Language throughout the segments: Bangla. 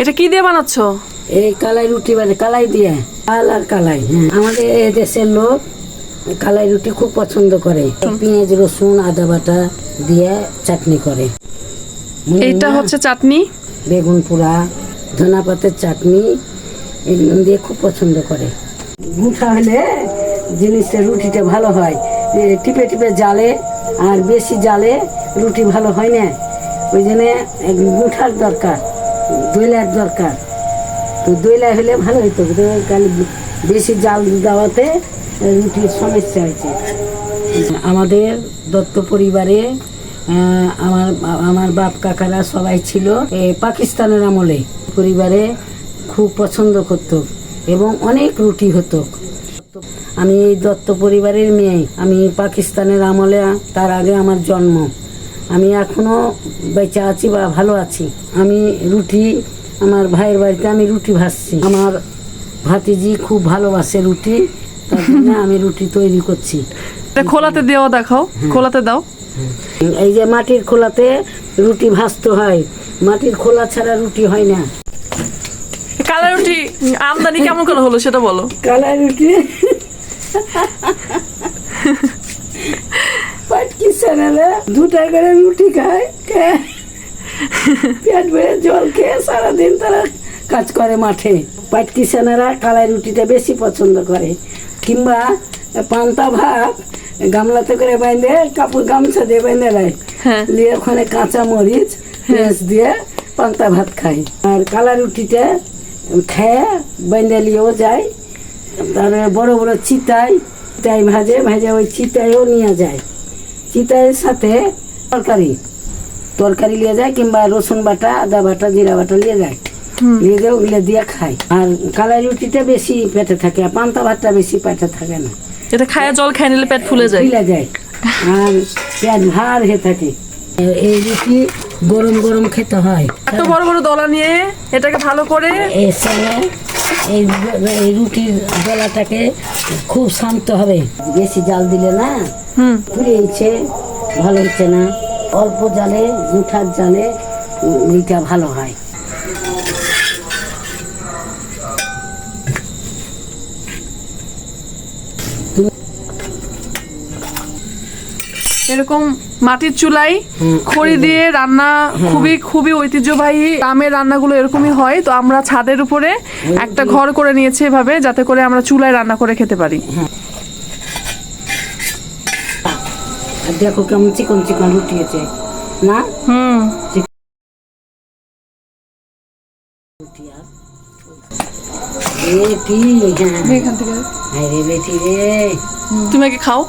এটা কি দিয়ে বানাচ্ছ? এই কালাই রুটি মানে কালাই দিয়ে কাল আর কালাই হ্যাঁ। আমাদের দেশের লোক কালাই রুটি খুব পছন্দ করে। পেঁয়াজ রসুন আদা বাটা দিয়ে চাটনি করে। এইটা হচ্ছে চাটনি? বেগুন পোড়া ধনা পাতের চাটনি এগুলো দিয়ে খুব পছন্দ করে। গুঁঠা হলে জিনিসটা রুটিটা ভালো হয়। টিপে টিপে জালে আর বেশি জালে রুটি ভালো হয় না। ওই জন্য গুঁঠার দরকার। দইলার দরকার। তো দইলা হলে ভালো কিন্তু কালি বেশি জাল দেওয়াতে রুটির সমস্যা হয়েছে আমাদের দত্ত পরিবারে আমার আমার বাপ কাকারা সবাই ছিল পাকিস্তানের আমলে। পরিবারে খুব পছন্দ করত এবং অনেক রুটি হতো। আমি এই দত্ত পরিবারের মেয়ে, আমি পাকিস্তানের আমলে, তার আগে আমার জন্ম। আমি এখনও বেঁচে আছি বা ভালো আছি। আমি রুটি আমার ভাইয়ের বাড়িতে আমি রুটি ভাজছি। আমার ভাতিজি খুব ভালোবাসে রুটি তার জন্য আমি রুটি তৈরি করছি। খোলাতে দেওয়া দেখাও খোলাতে দাও। এই যে মাটির খোলাতে রুটি ভাজতে হয় মাটির খোলা ছাড়া রুটি হয় না। কালা রুটি আমদানি কেমন করে হলো সেটা বলো। কালা রুটি? চ্যানেলে দুটা করে রুটি খায় পেট ভরে জল খেয়ে সারাদিন তারা কাজ করে মাঠে। পাটকি সেনারা কালাই রুটিটা বেশি পছন্দ করে। কিংবা পান্তা ভাত গামলাতে করে বাইন্ধে কাপড় গামছা দিয়ে বেঁধে নেয় হ্যাঁ। দিয়ে ওখানে কাঁচা মরিচ পেঁয়াজ দিয়ে পান্তা ভাত খাই আর কালা রুটিটা খেয়ে বেঁধে নিয়েও যায়। তারপরে বড় বড় চিতাই চিতাই ভাজে ভাজে ওই চিতাইও নিয়ে যায়। চিতাইয়ের সাথে তরকারি। তরকারি নিয়ে যায় কিংবা রসুন বাটা আদা বাটা জিরা বাটা নিয়ে যায়। নিয়ে যায় ওগুলো দিয়ে খায়। আর কালাই রুটিটা বেশি পেটে থাকে আর পান্তা ভাতটা বেশি পেটে থাকে না। এটা খায়া জল খাই নিলে পেট ফুলে যায়। ফুলে যায়। আর পেট ভার হয়ে থাকে। এই রুটি গরম গরম খেতে হয়। এত বড় বড় দলা নিয়ে এটাকে ভালো করে সময় এই এই রুটির গলাটাকে খুব শান্ত হবে। বেশি জাল দিলে না পুড়ে ভালো হচ্ছে না। অল্প জালে মুঠার জালে এটা ভালো হয়। এরকম মাটির চুলাই খড়ি দিয়ে রান্না খুবই খুবই ঐতিহ্যবাহী। গ্রামের রান্নাগুলো এরকমই হয় তো আমরা ছাদের উপরে একটা ঘর করে নিয়েছি এভাবে যাতে করে আমরা চুলায় রান্না করে খেতে পারি। দেখো কেমন চিকন চিকন রুটি হয়েছে। না? হুম। তুমি আগে খাও।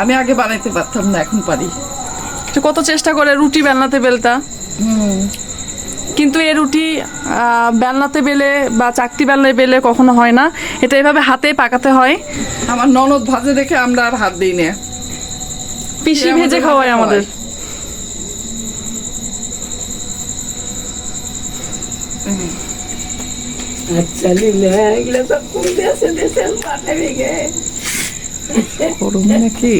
আমি আগে বানাইতে পারতাম না এখন পারি। কত চেষ্টা করে রুটি বেলনাতে বেলতা? কিন্তু এই রুটি বেলনাতে বেলে বা চাকতি বেলনায় বেলে কখনো হয় না। এটা এভাবে হাতে পাকাতে হয়। আমার ননদ ভাজে দেখে আমরা আর হাত দিই না। পিসি ভেজে খাওয়ায় হাতে আমাদের। আচ্ছা লীলা এগুলো তো কোন দেশে দেশে পাঠাবে গে গরম নাকি?